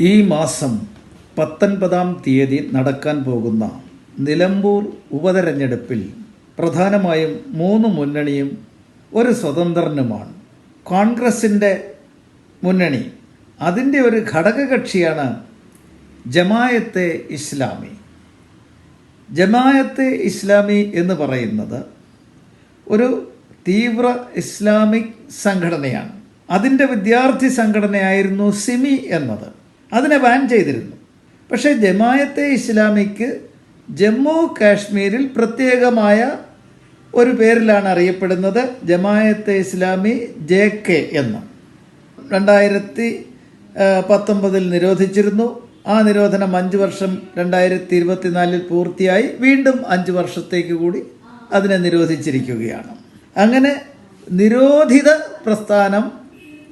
ഈ മാസം പത്തൊൻപതാം തീയതി നടക്കാൻ പോകുന്ന നിലമ്പൂർ ഉപതെരഞ്ഞെടുപ്പിൽ പ്രധാനമായും മൂന്ന് മുന്നണിയും ഒരു സ്വതന്ത്രനുമാണ്. കോൺഗ്രസിന്റെ മുന്നണി. അതിന്റെ ഒരു ഘടകകക്ഷിയാണ് ജമായത്തെ ഇസ്ലാമി. ജമായത്തെ ഇസ്ലാമി എന്ന് പറയുന്നത് ഒരു തീവ്ര ഇസ്ലാമിക് സംഘടനയാണ്. അതിന്റെ വിദ്യാർത്ഥി സംഘടനയായിരുന്നു സിമി എന്നത്. അതിനെ ബാൻ ചെയ്തിരുന്നു. പക്ഷേ ജമായത്തെ ഇസ്ലാമിക്ക് ജമ്മു കാശ്മീരിൽ പ്രത്യേകമായ ഒരു പേരിലാണ് അറിയപ്പെടുന്നത് ജമായത്തെ ഇസ്ലാമി ജെ കെ എന്ന്. രണ്ടായിരത്തി പത്തൊമ്പതിൽ നിരോധിച്ചിരുന്നു. ആ നിരോധനം അഞ്ച് വർഷം രണ്ടായിരത്തി ഇരുപത്തിനാലിൽ പൂർത്തിയായി. വീണ്ടും അഞ്ച് വർഷത്തേക്ക് കൂടി അതിനെ നിരോധിച്ചിരിക്കുകയാണ്. അങ്ങനെ നിരോധിത പ്രസ്ഥാനം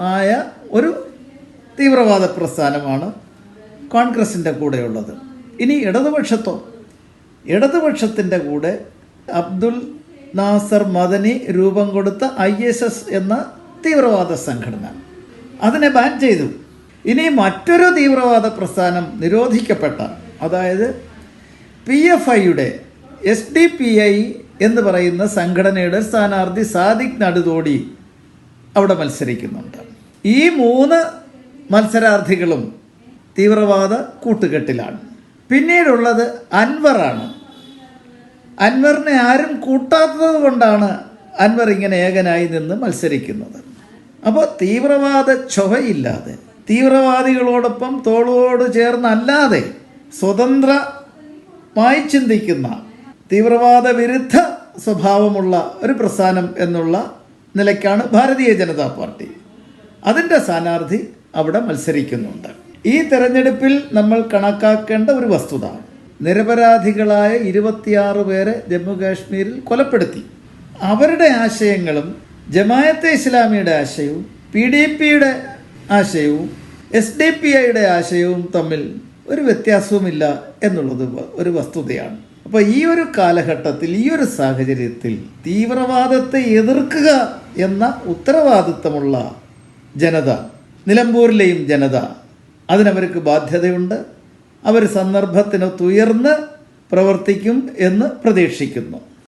ആയ ഒരു തീവ്രവാദ പ്രസ്ഥാനമാണ് കോൺഗ്രസിന്റെ കൂടെയുള്ളത്. ഇനി ഇടതുപക്ഷത്തോ ഇടതുപക്ഷത്തിന്റെ കൂടെ അബ്ദുൽ നാസർ മദനി രൂപം കൊടുത്ത ഐ എസ് എസ് എന്ന തീവ്രവാദ സംഘടന. അതിനെ ബാൻ ചെയ്തു. ഇനി മറ്റൊരു തീവ്രവാദ പ്രസ്ഥാനം നിരോധിക്കപ്പെട്ട അതായത് പി എഫ് ഐയുടെ എസ് ഡി പി ഐ എന്ന് പറയുന്ന സംഘടനയുടെ സ്ഥാനാർത്ഥി സാദിഖ് നടുതോടി അവിടെ മത്സരിക്കുന്നുണ്ട്. ഈ മൂന്ന് മത്സരാർത്ഥികളും തീവ്രവാദ കൂട്ടുകെട്ടിലാണ്. പിന്നീടുള്ളത് അൻവറാണ്. അൻവറിനെ ആരും കൂട്ടാത്തത് കൊണ്ടാണ് അൻവർ ഇങ്ങനെ ഏകനായി നിന്ന് മത്സരിക്കുന്നത്. അപ്പോൾ തീവ്രവാദ ചൊവയില്ലാതെ തീവ്രവാദികളോടൊപ്പം തോളോട് ചേർന്നല്ലാതെ സ്വതന്ത്രമായി ചിന്തിക്കുന്ന തീവ്രവാദ വിരുദ്ധ സ്വഭാവമുള്ള ഒരു പ്രസ്ഥാനം എന്നുള്ള നിലയ്ക്കാണ് ഭാരതീയ ജനതാ പാർട്ടി. അതിന്റെ സ്ഥാനാർത്ഥി അവിടെ മത്സരിക്കുന്നുണ്ട്. ഈ തെരഞ്ഞെടുപ്പിൽ നമ്മൾ കണക്കാക്കേണ്ട ഒരു വസ്തുത നിരപരാധികളായ ഇരുപത്തിയാറ് പേരെ ജമ്മു കാശ്മീരിൽ കൊലപ്പെടുത്തി. അവരുടെ ആശയങ്ങളും ജമായത്തെ ഇസ്ലാമിയുടെ ആശയവും പി ഡി പിയുടെ ആശയവും എസ് ഡി പി ഐയുടെ ആശയവും തമ്മിൽ ഒരു വ്യത്യാസവുമില്ല എന്നുള്ളത് ഒരു വസ്തുതയാണ്. അപ്പോൾ ഈ ഒരു കാലഘട്ടത്തിൽ ഈ ഒരു സാഹചര്യത്തിൽ തീവ്രവാദത്തെ എതിർക്കുക എന്ന ഉത്തരവാദിത്തമുള്ള ജനത നിലമ്പൂരിലെയും ജനത അതിനവർക്ക് ബാധ്യതയുണ്ട്. അവർ സന്ദർഭത്തിനൊത്തുയർന്ന് പ്രവർത്തിക്കും എന്ന് പ്രതീക്ഷിക്കുന്നു.